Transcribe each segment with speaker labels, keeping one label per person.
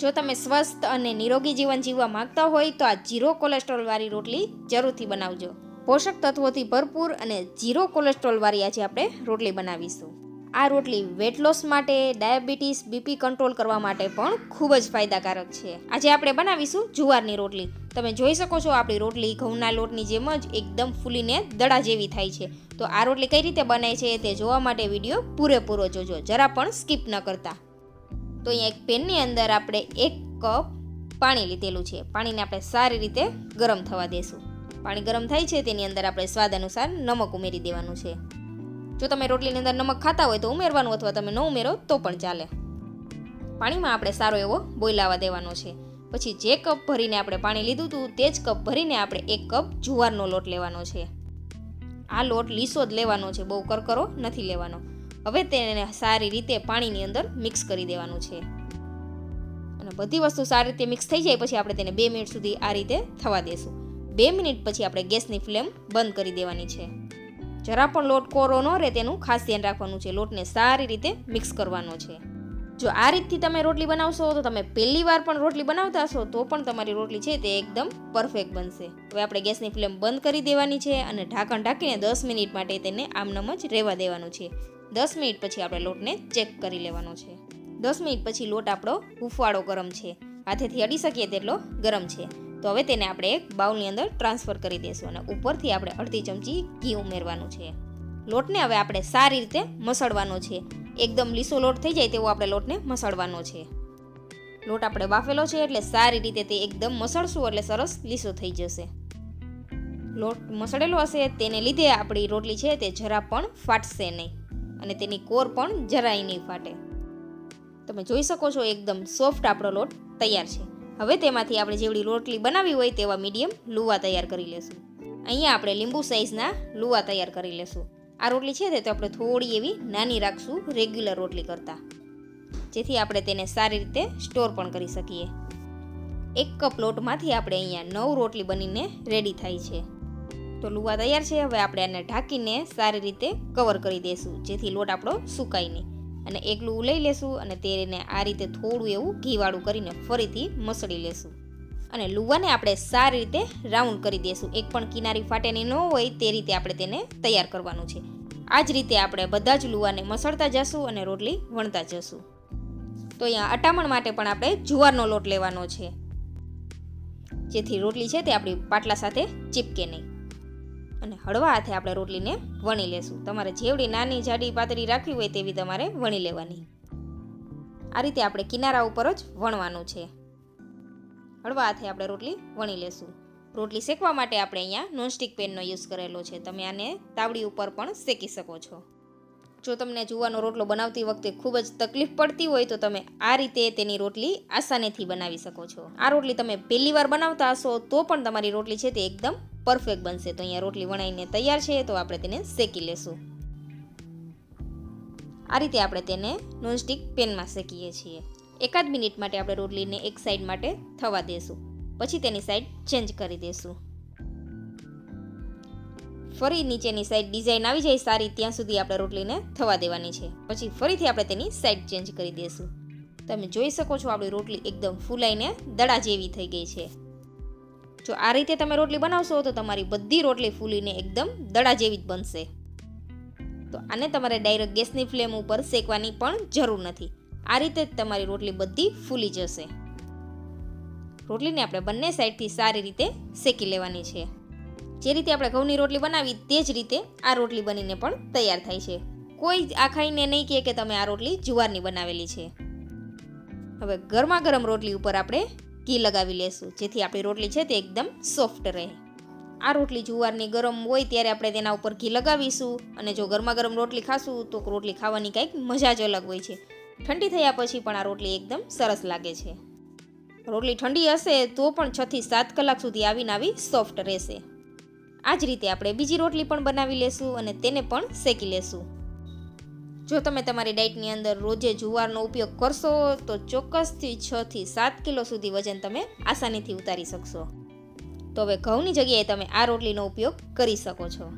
Speaker 1: જો તમે સ્વસ્થ અને નિરોગી જીવન જીવવા માંગતા હોય તો આ જીરો કોલેસ્ટ્રોલવાળી રોટલી જરૂરથી બનાવજો. પોષક તત્વોથી ભરપૂર અને જીરો કોલેસ્ટ્રોલવાળી આજે આપણે રોટલી બનાવીશું. આ રોટલી વેટ લોસ માટે, ડાયાબિટીસ, બીપી કંટ્રોલ કરવા માટે પણ ખૂબ જ ફાયદાકારક છે. આજે આપણે બનાવીશું જુવારની રોટલી. તમે જોઈ શકો છો આપણી રોટલી ઘઉંના લોટની જેમ જ એકદમ ફૂલીને દડા જેવી થાય છે. તો આ રોટલી કઈ રીતે બને છે તે જોવા માટે વીડિયો પૂરેપૂરો જોજો. જરા પણ સ્કીપ ન કરતા. તો અહીંયા એક પેનની અંદર આપણે એક કપ પાણી લીધેલું છે. પાણીને આપણે સારી રીતે ગરમ થવા દેશું. પાણી ગરમ થાય છે તેની અંદર આપણે સ્વાદ અનુસાર નમક ઉમેરી દેવાનું છે. જો તમે રોટલીની અંદર નમક ખાતા હોય તો ઉમેરવાનું અથવા તમે ન ઉમેરો તો પણ ચાલે. પાણીમાં આપણે સારો એવો બોઇલ આવવા દેવાનો છે. પછી જે કપ ભરીને આપણે પાણી લીધું હતું તે જ કપ ભરીને આપણે એક કપ જુવારનો લોટ લેવાનો છે. આ લોટ લીસો જ લેવાનો છે. બહુ કરકરો નથી લેવાનો. હવે તેને સારી રીતે પાણીની અંદર મિક્સ કરી દેવાનું છે. અને બધી વસ્તુ સારી રીતે મિક્સ થઈ જાય પછી આપણે તેને બે મિનિટ સુધી આ રીતે થવા દેશું. બે મિનિટ પછી આપણે ગેસની ફ્લેમ બંધ કરી દેવાની છે. જરા પણ લોટ કોરો ન રહે તેનું ખાસ ધ્યાન રાખવાનું છે. લોટને સારી રીતે મિક્સ કરવાનો છે. જો આ રીતથી તમે રોટલી બનાવશો, તો તમે પહેલી વાર પણ રોટલી બનાવતા હશો, તો પણ તમારી રોટલી છે તે એકદમ પરફેક્ટ બનશે. હવે આપણે ગેસની ફ્લેમ બંધ કરી દેવાની છે અને ઢાંકણ ઢાંકીને દસ મિનિટ માટે તેને આમનમ જ રહેવા દેવાનું છે. દસ મિનિટ પછી આપણે લોટને ચેક કરી લેવાનો છે. દસ મિનિટ પછી લોટ આપણો હુંફવાળો ગરમ છે. હાથેથી અડી શકીએ તેટલો ગરમ છે. તો હવે તેને આપણે એક બાઉલની અંદર ટ્રાન્સફર કરી દઈશું અને ઉપરથી આપણે અડધી ચમચી ઘી ઉમેરવાનું છે. લોટને હવે આપણે સારી રીતે મસળવાનો છે. એકદમ લીસો લોટ થઈ જાય તેવો આપણે લોટને મસળવાનો છે. લોટ આપણે બાફેલો છે એટલે સારી રીતે તે એકદમ મસળશું એટલે સરસ લીસો થઈ જશે. લોટ મસળેલો હશે તેને લીધે આપણી રોટલી છે તે જરા પણ ફાટશે નહીં. અને તેની કોર પણ જરાય નહીં ફાટે. તમે જોઈ શકો છો એકદમ સોફ્ટ આપણો લોટ તૈયાર છે. હવે તેમાંથી આપણે જેવડી રોટલી બનાવી હોય તેવા મીડિયમ લુવા તૈયાર કરી લેશું. અહીંયા આપણે લીંબુ સાઇઝના લુવા તૈયાર કરી લેશું. આ રોટલી છે તે તો આપણે થોડી એવી નાની રાખશું રેગ્યુલર રોટલી કરતાં. જેથી આપણે તેને સારી રીતે સ્ટોર પણ કરી શકીએ. એક કપ લોટમાંથી આપણે અહીંયા નવ રોટલી બનીને રેડી થાય છે. તો લુવા તૈયાર છે. હવે આપણે આને ઢાંકીને સારી રીતે કવર કરી દઈશું જેથી લોટ આપણો સુકાય નહીં. અને એક લુવું લઈ લેશું અને તેને આ રીતે થોડું એવું ઘીવાળું કરીને ફરીથી મસળી લેશું. અને લુવાને આપણે સારી રીતે રાઉન્ડ કરી દઈશું એક પણ કિનારી ફાટેની ન હોય તે રીતે આપણે તેને તૈયાર કરવાનું છે. આ જ રીતે આપણે બધા જ લુવાને મસળતા જશું અને રોટલી વણતા જશું. તો અહીંયા અટામણ માટે પણ આપણે જુવારનો લોટ લેવાનો છે. જેથી રોટલી છે તે આપણી પાટલા સાથે ચીપકે નહીં. અને હળવા હાથે આપણે રોટલીને વણી લેશું. તમારે જેવડી નાની જાડી પાતળી રાખવી હોય તેવી તમારે વણી લેવાની. આ રીતે આપણે કિનારા ઉપર જ વણવાનું છે. હળવા હાથે આપણે રોટલી વણી લેશું. રોટલી શેકવા માટે આપણે અહીંયા નોનસ્ટિક પેનનો યુઝ કરેલો છે. તમે આને તાવડી ઉપર પણ શેકી શકો છો. જો તમને જુવાનો રોટલો બનાવતી વખતે ખૂબ જ તકલીફ પડતી હોય તો તમે આ રીતે તેની રોટલી આસાનીથી બનાવી શકો છો. આ રોટલી તમે પહેલી વાર બનાવતા હશો તો પણ તમારી રોટલી છે તે એકદમ પરફેક્ટ બનશે. તો અહીંયા રોટલી વણાઈને તૈયાર છે, તો આપણે તેને શેકી લેશું. આ રીતે આપણે તેને નોનસ્ટિક પેનમાં શેકીએ છીએ. એકાદ મિનિટ માટે આપણે રોટલીને એક સાઈડ માટે થવા દેશું. પછી તેની સાઈડ ચેન્જ કરી દેશું. ફરી નીચેની સાઈડ ડિઝાઇન આવી જાય સારી, ત્યાં સુધી આપણે રોટલીને થવા દેવાની છે. પછી ફરીથી આપણે તેની સાઈડ ચેન્જ કરી દઈશું તમે જોઈ શકો છો, આપણી રોટલી એકદમ ફૂલાઈને દડા જેવી થઈ ગઈ છે. જો આ રીતે તમે રોટલી બનાવશો તો તમારી બધી રોટલી ફૂલીને એકદમ દડા જેવી જ બનશે. તો આને તમારે ડાયરેક્ટ ગેસની ફ્લેમ ઉપર શેકવાની પણ જરૂર નથી. આ રીતે તમારી રોટલી બધી ફૂલી જશે. રોટલીને આપણે બંને સાઈડથી સારી રીતે શેકી લેવાની છે. જે રીતે આપણે ઘઉંની રોટલી બનાવી તે જ રીતે આ રોટલી બનીને પણ તૈયાર થાય છે. કોઈ આ ખાઈને નહીં કહે કે તમે આ રોટલી જુવારની બનાવેલી છે. હવે ગરમા ગરમ રોટલી ઉપર આપણે ઘી લગાવી લેશું, જેથી આપણી રોટલી છે તે એકદમ સોફ્ટ રહે. આ રોટલી જુવારની ગરમ હોય ત્યારે આપણે તેના ઉપર ઘી લગાવીશું અને જો ગરમા ગરમ રોટલી ખાશું તો રોટલી ખાવાની કંઈક મજા જ અલગ હોય છે. ઠંડી થયા પછી પણ આ રોટલી એકદમ સરસ લાગે છે. રોટલી ઠંડી હશે તો પણ છથી સાત કલાક સુધી આવીને આવી સોફ્ટ રહેશે. આ જ રીતે આપણે બીજી રોટલી પણ બનાવી લેશું અને તેને પણ શેકી લેશું. જો તમે તમારી ડાયટની અંદર રોજે જુવારનો ઉપયોગ કરશો, તો ચોક્કસથી છ થી સાત કિલો સુધી વજન તમે આસાનીથી ઉતારી શકશો. તો હવે ઘઉંની જગ્યાએ તમે આ રોટલીનો ઉપયોગ કરી શકો છો.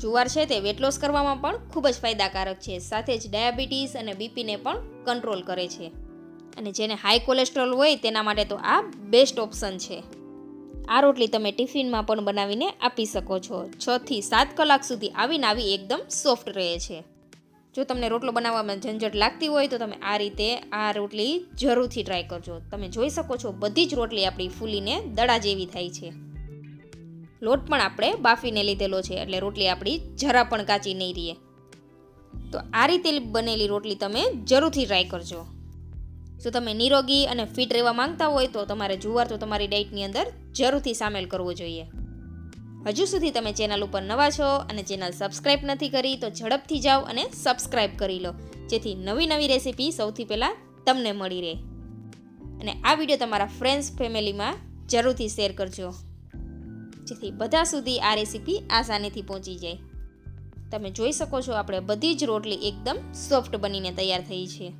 Speaker 1: જુવાર છે તે વેટ લોસ કરવામાં પણ ખૂબ જ ફાયદાકારક છે, સાથે જ ડાયાબિટીસ અને બીપીને પણ કંટ્રોલ કરે છે. અને જેને હાઈ કોલેસ્ટ્રોલ હોય તેના માટે તો આ બેસ્ટ ઓપ્શન છે. આ રોટલી તમે ટિફિનમાં પણ બનાવીને આપી શકો છો. છથી સાત કલાક સુધી આવીને આવી એકદમ સોફ્ટ રહે છે. જો તમને રોટલો બનાવવામાં ઝંઝટ લાગતી હોય તો તમે આ રીતે આ રોટલી જરૂરથી ટ્રાય કરજો. તમે જોઈ શકો છો બધી જ રોટલી આપણી ફૂલીને દડા જેવી થાય છે. લોટ પણ આપણે બાફીને લીધેલો છે એટલે રોટલી આપણી જરા પણ કાચી નહીં રહે. તો આ રીતે બનેલી રોટલી તમે જરૂરથી ટ્રાય કરજો. જો તમે નિરોગી અને ફિટ રહેવા માંગતા હોય તો તમારે જુવાર તો તમારી ડાયટની અંદર જરૂરથી સામેલ કરવો જોઈએ. હજુ સુધી તમે ચેનલ ઉપર નવા છો અને ચેનલ સબસ્ક્રાઇબ નથી કરી તો ઝડપથી જાઓ અને સબસ્ક્રાઇબ કરી લો. જેથી નવી નવી રેસીપી સૌથી પહેલાં તમને મળી રહે. અને આ વીડિયો તમારા ફ્રેન્ડ્સ ફેમિલીમાં જરૂરથી શેર કરજો. જેથી બધા સુધી આ રેસીપી આસાનીથી પહોંચી જાય. તમે જોઈ શકો છો આપણે બધી જ રોટલી એકદમ સોફ્ટ બનીને તૈયાર થઈ છે.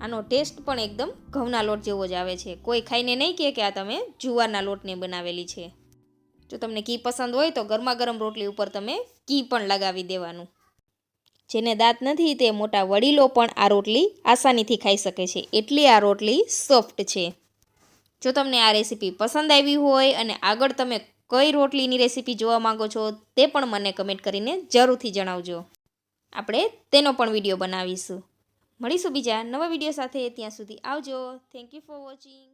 Speaker 1: આનો ટેસ્ટ પણ એકદમ ઘઉંના લોટ જેવો જ આવે છે. કોઈ ખાઈને નહીં કહે કે આ તમે જુવારના લોટને બનાવેલી છે. જો તમને ઘી પસંદ હોય તો ગરમા ગરમ રોટલી ઉપર તમે ઘી પણ લગાવી દેવાનું. જેને દાંત નથી તે મોટા વડીલો પણ આ રોટલી આસાનીથી ખાઈ શકે છે. એટલી આ રોટલી સોફ્ટ છે. જો તમને આ રેસીપી પસંદ આવી હોય અને આગળ તમે કઈ રોટલીની રેસીપી જોવા માંગો છો તે પણ મને કમેન્ટ કરીને જરૂરથી જણાવજો. આપણે તેનો પણ વીડિયો બનાવીશું. મળીશું બીજા નવા વીડિયો સાથે. ત્યાં સુધી આવજો. Thank you for watching